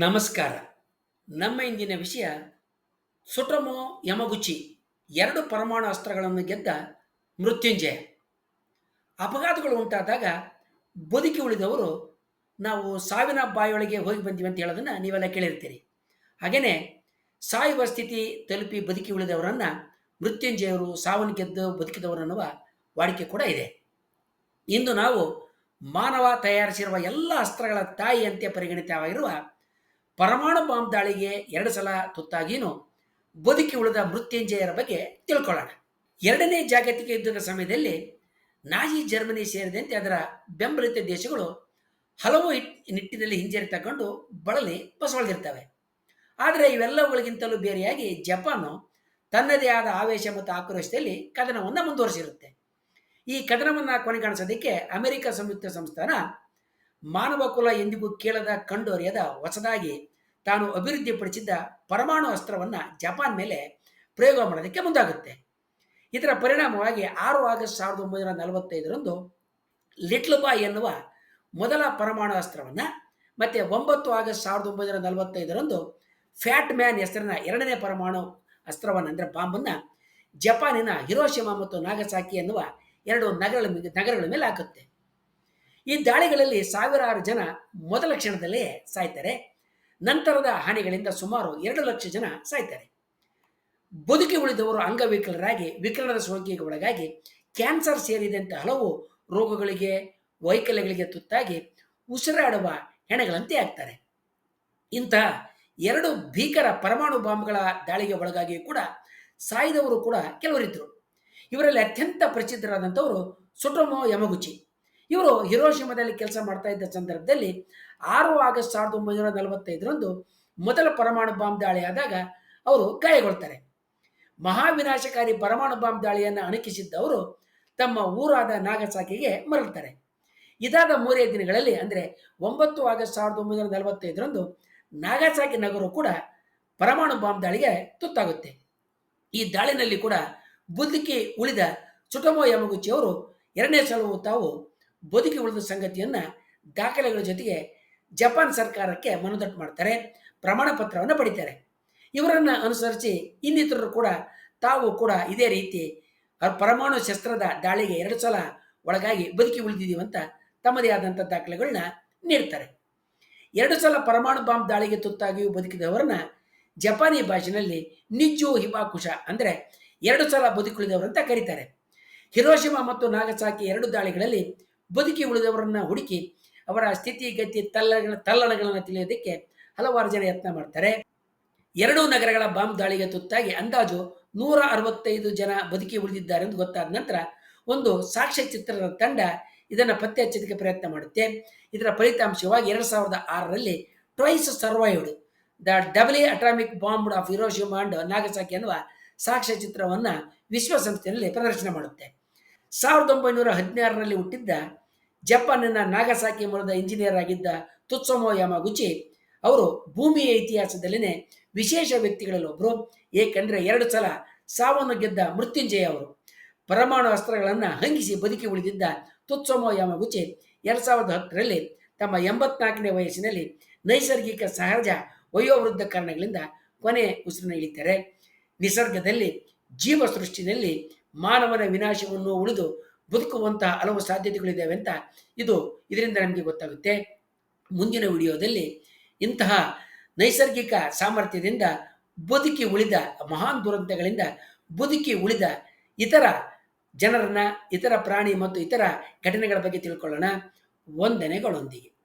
ನಮಸ್ಕಾರ. ನಮ್ಮ ಇಂದಿನ ವಿಷಯ ಸುಟಮೋ ಯಮಗುಚಿ ಎರಡು ಪರಮಾಣು ಅಸ್ತ್ರಗಳನ್ನು ಗೆದ್ದ ಮೃತ್ಯುಂಜಯ. ಅಪಘಾತಗಳು ಉಂಟಾದಾಗ ಬದುಕಿ ಉಳಿದವರು ನಾವು ಸಾವಿನ ಬಾಯೊಳಗೆ ಹೋಗಿ ಬಂದೀವಿ ಅಂತ ಹೇಳೋದನ್ನು ನೀವೆಲ್ಲ ಕೇಳಿರ್ತೀರಿ. ಹಾಗೆಯೇ ಸಾಯುವ ಸ್ಥಿತಿ ತಲುಪಿ ಬದುಕಿ ಉಳಿದವರನ್ನು ಮೃತ್ಯುಂಜಯವರು ಸಾವನ್ನು ಗೆದ್ದು ಬದುಕಿದವರನ್ನುವ ವಾಡಿಕೆ ಕೂಡ ಇದೆ. ಇಂದು ನಾವು ಮಾನವ ತಯಾರಿಸಿರುವ ಎಲ್ಲ ಅಸ್ತ್ರಗಳ ತಾಯಿಯಂತೆ ಪರಿಗಣಿತವಾಗಿರುವ ಪರಮಾಣು ಬಾಂಬ್ ದಾಳಿಗೆ ಎರಡು ಸಲ ತುತ್ತಾಗಿಯೂ ಬದುಕಿ ಉಳಿದ ಮೃತ್ಯುಂಜಯರ ಬಗ್ಗೆ ತಿಳ್ಕೊಳ್ಳೋಣ. ಎರಡನೇ ಜಾಗತಿಕ ಯುದ್ಧದ ಸಮಯದಲ್ಲಿ ನಾಜಿ ಜರ್ಮನಿ ಸೇರಿದಂತೆ ಅದರ ಬೆಂಬಲಿತ ದೇಶಗಳು ಹಲವು ನಿಟ್ಟಿನಲ್ಲಿ ನಿಟ್ಟಿನಲ್ಲಿ ಹಿಂಜರಿತಕೊಂಡು ಬಳಲಿ ಬಸವಳ್ದಿರ್ತವೆ ಆದರೆ ಇವೆಲ್ಲವುಗಳಿಗಿಂತಲೂ ಬೇರೆಯಾಗಿ ಜಪಾನು ತನ್ನದೇ ಆದ ಆವೇಶ ಮತ್ತು ಆಕ್ರೋಶದಲ್ಲಿ ಕದನವನ್ನು ಮುಂದುವರಿಸಿರುತ್ತೆ. ಈ ಕದನವನ್ನು ಕೊನೆಗಾಣಿಸೋದಕ್ಕೆ ಅಮೆರಿಕ ಸಂಯುಕ್ತ ಸಂಸ್ಥಾನ ಮಾನವ ಕುಲ ಎಂದಿಗೂ ಕೇಳದ ಕಂಡೋರಿಯದ ಹೊಸದಾಗಿ ತಾನು ಅಭಿವೃದ್ಧಿಪಡಿಸಿದ್ದ ಪರಮಾಣು ಅಸ್ತ್ರವನ್ನು ಜಪಾನ್ ಮೇಲೆ ಪ್ರಯೋಗ ಮಾಡೋದಕ್ಕೆ ಮುಂದಾಗುತ್ತೆ. ಇದರ ಪರಿಣಾಮವಾಗಿ ಆರು ಆಗಸ್ಟ್ ಸಾವಿರದ ಒಂಬೈನೂರ ನಲವತ್ತೈದರಂದು ಲಿಟ್ಲ್ ಬಾಯ್ ಎನ್ನುವ ಮೊದಲ ಪರಮಾಣು ಅಸ್ತ್ರವನ್ನು ಮತ್ತು ಒಂಬತ್ತು ಆಗಸ್ಟ್ ಸಾವಿರದ ಒಂಬೈನೂರ ನಲವತ್ತೈದರಂದು ಫ್ಯಾಟ್ ಮ್ಯಾನ್ ಹೆಸರಿನ ಎರಡನೇ ಪರಮಾಣು ಅಸ್ತ್ರವನ್ನು ಅಂದರೆ ಬಾಂಬನ್ನು ಜಪಾನಿನ ಹಿರೋಶಿಮಾ ಮತ್ತು ನಾಗಸಾಕಿ ಎನ್ನುವ ಎರಡು ನಗರಗಳ ನಗರಗಳ ಮೇಲೆ ಹಾಕುತ್ತೆ. ಈ ದಾಳಿಗಳಲ್ಲಿ ಸಾವಿರಾರು ಜನ ಮೊದಲ ಕ್ಷಣದಲ್ಲೇ ಸಾಯ್ತಾರೆ, ನಂತರದ ಹಾನಿಗಳಿಂದ ಸುಮಾರು ಎರಡು ಲಕ್ಷ ಜನ ಸಾಯ್ತಾರೆ. ಬದುಕಿ ಉಳಿದವರು ಅಂಗವಿಕಲರಾಗಿ ವಿಕಿರಣದ ಸೋಂಕಿಗೆ ಒಳಗಾಗಿ ಕ್ಯಾನ್ಸರ್ ಸೇರಿದಂತೆ ಹಲವು ರೋಗಗಳಿಗೆ, ವೈಕಲ್ಯಗಳಿಗೆ ತುತ್ತಾಗಿ ಉಸಿರಾಡುವ ಹೆಣಗಳಂತೆ ಆಗ್ತಾರೆ. ಇಂತಹ ಎರಡು ಭೀಕರ ಪರಮಾಣು ಬಾಂಬ್ಗಳ ದಾಳಿಗೆ ಒಳಗಾಗಿ ಕೂಡ ಸಾಯ್ದವರು ಕೂಡ ಕೆಲವರಿದ್ದರು. ಇವರಲ್ಲಿ ಅತ್ಯಂತ ಪ್ರಸಿದ್ಧರಾದಂಥವರು ಸುಟೋಮೋ ಯಮಗುಚಿ. ಇವರು ಹಿರೋಶಿಮದಲ್ಲಿ ಕೆಲಸ ಮಾಡ್ತಾ ಇದ್ದ ಸಂದರ್ಭದಲ್ಲಿ ಆರು ಆಗಸ್ಟ್ ಸಾವಿರದ ಒಂಬೈನೂರ ನಲವತ್ತೈದರಂದು ಮೊದಲ ಪರಮಾಣು ಬಾಂಬ್ ದಾಳಿಯಾದಾಗ ಅವರು ಗಾಯಗೊಳ್ತಾರೆ. ಮಹಾವಿನಾಶಕಾರಿ ಪರಮಾಣು ಬಾಂಬ್ ದಾಳಿಯನ್ನು ಅಣಕಿಸಿದ್ದವರು ತಮ್ಮ ಊರಾದ ನಾಗಸಾಕಿಗೆ ಮರಳುತ್ತಾರೆ. ಇದಾದ ಮೂರೇ ದಿನಗಳಲ್ಲಿ ಅಂದರೆ ಒಂಬತ್ತು ಆಗಸ್ಟ್ ಸಾವಿರದ ಒಂಬೈನೂರ ನಲವತ್ತೈದರಂದು ನಾಗಸಾಕಿ ನಗರ ಕೂಡ ಪರಮಾಣು ಬಾಂಬ್ ದಾಳಿಗೆ ತುತ್ತಾಗುತ್ತೆ. ಈ ದಾಳಿನಲ್ಲಿ ಕೂಡ ಬುದ್ಧಿಕಿ ಉಳಿದ ಸುಟಮೋ ಯಮಗುಚಿ ಅವರು ಎರಡನೇ ಸಲವು ತಾವು ಬದುಕಿ ಉಳಿದ ಸಂಗತಿಯನ್ನು ದಾಖಲೆಗಳ ಜೊತೆಗೆ ಜಪಾನ್ ಸರ್ಕಾರಕ್ಕೆ ಮನದಟ್ಟು ಮಾಡ್ತಾರೆ, ಪ್ರಮಾಣ ಪತ್ರವನ್ನು ಪಡಿತಾರೆ. ಇವರನ್ನು ಅನುಸರಿಸಿ ಇನ್ನಿತರರು ಕೂಡ, ತಾವು ಕೂಡ ಇದೇ ರೀತಿ ಪರಮಾಣು ಶಸ್ತ್ರದ ದಾಳಿಗೆ ಎರಡು ಸಲ ಒಳಗಾಗಿ ಬದುಕಿ ಉಳಿದಿದ್ದೀವಿ ಅಂತ ತಮ್ಮದೇ ಆದಂಥ ದಾಖಲೆಗಳನ್ನ ನೀಡ್ತಾರೆ. ಎರಡು ಸಲ ಪರಮಾಣು ಬಾಂಬ್ ದಾಳಿಗೆ ತುತ್ತಾಗಿಯೂ ಬದುಕಿದವರನ್ನ ಜಪಾನಿ ಭಾಷೆಯಲ್ಲಿ ನಿಜ್ಜು ಹಿಬಾಕುಶ ಅಂದರೆ ಎರಡು ಸಲ ಬದುಕುಳಿದವರಂತ ಕರೀತಾರೆ. ಹಿರೋಶಿಮಾ ಮತ್ತು ನಾಗಸಾಕಿ ಎರಡು ದಾಳಿಗಳಲ್ಲಿ ಬದುಕಿ ಉಳಿದವರನ್ನ ಹುಡುಕಿ ಅವರ ಸ್ಥಿತಿ, ಗತಿ ತಲ್ಲಗಳ ತಲ್ಲಣಗಳನ್ನು ತಿಳಿಯೋದಕ್ಕೆ ಹಲವಾರು ಜನ ಯತ್ನ ಮಾಡ್ತಾರೆ. ಎರಡೂ ನಗರಗಳ ಬಾಂಬ್ ದಾಳಿಗೆ ತುತ್ತಾಗಿ ಅಂದಾಜು ನೂರ ಅರವತ್ತೈದು ಜನ ಬದುಕಿ ಉಳಿದಿದ್ದಾರೆ ಎಂದು ಗೊತ್ತಾದ ನಂತರ ಒಂದು ಸಾಕ್ಷ್ಯಚಿತ್ರದ ತಂಡ ಇದನ್ನು ಪತ್ತೆ ಹಚ್ಚೋದಕ್ಕೆ ಪ್ರಯತ್ನ ಮಾಡುತ್ತೆ. ಇದರ ಫಲಿತಾಂಶವಾಗಿ ಎರಡು ಸಾವಿರದ ಆರರಲ್ಲಿ twice survived, the doubly atomic bomb of Hiroshima and Nagasaki ಸಾಕ್ಷ್ಯಚಿತ್ರವನ್ನು ವಿಶ್ವ ವಿಶ್ವಸಂಸ್ಥೆಯಲ್ಲಿ ಪ್ರದರ್ಶನ ಮಾಡುತ್ತೆ. ಸಾವಿರದ ಒಂಬೈನೂರ ಹದಿನಾರರಲ್ಲಿ ಹುಟ್ಟಿದ್ದ ಜಪಾನಿನ ನಾಗಸಾಕಿ ಮೂಲದ ಇಂಜಿನಿಯರ್ ಆಗಿದ್ದ ತುತ್ಸಮೋ ಯಮಗುಚಿ ಅವರು ಭೂಮಿಯ ಇತಿಹಾಸದಲ್ಲಿನೇ ವಿಶೇಷ ವ್ಯಕ್ತಿಗಳಲ್ಲಿ ಒಬ್ಬರು ಏಕೆಂದರೆ ಎರಡು ಸಲ ಸಾವನ್ನು ಗೆದ್ದ ಮೃತ್ಯುಂಜಯ ಅವರು. ಪರಮಾಣು ಅಸ್ತ್ರಗಳನ್ನು ಹಂಗಿಸಿ ಬದುಕಿ ಉಳಿದಿದ್ದ ತುತ್ಸಮೋ ಯಮಗುಚಿ ಎರಡು ಸಾವಿರದ ಹತ್ತರಲ್ಲಿ ತಮ್ಮ ಎಂಬತ್ನಾಲ್ಕನೇ ವಯಸ್ಸಿನಲ್ಲಿ ನೈಸರ್ಗಿಕ ಸಹಜ ವಯೋವೃದ್ಧ ಕಾರಣಗಳಿಂದ ಕೊನೆ ಉಸಿರನ್ನು ಇಳಿತಾರೆ ನಿಸರ್ಗದಲ್ಲಿ ಜೀವ ಸೃಷ್ಟಿನಲ್ಲಿ ಮಾನವನ ವಿನಾಶವನ್ನು ಉಳಿದು ಬದುಕುವಂತಹ ಹಲವು ಸಾಧ್ಯತೆಗಳಿದ್ದಾವೆ ಅಂತ ಇದು ಇದರಿಂದ ನಮಗೆ ಗೊತ್ತಾಗುತ್ತೆ. ಮುಂದಿನ ವಿಡಿಯೋದಲ್ಲಿ ಇಂತಹ ನೈಸರ್ಗಿಕ ಸಾಮರ್ಥ್ಯದಿಂದ ಬದುಕಿ ಉಳಿದ ಮಹಾನ್ ದುರಂತಗಳಿಂದ ಬದುಕಿ ಉಳಿದ ಇತರ ಜನರನ್ನ, ಇತರ ಪ್ರಾಣಿ ಮತ್ತು ಇತರ ಘಟನೆಗಳ ಬಗ್ಗೆ ತಿಳ್ಕೊಳ್ಳೋಣ. ವಂದನೆಗಳೊಂದಿಗೆ.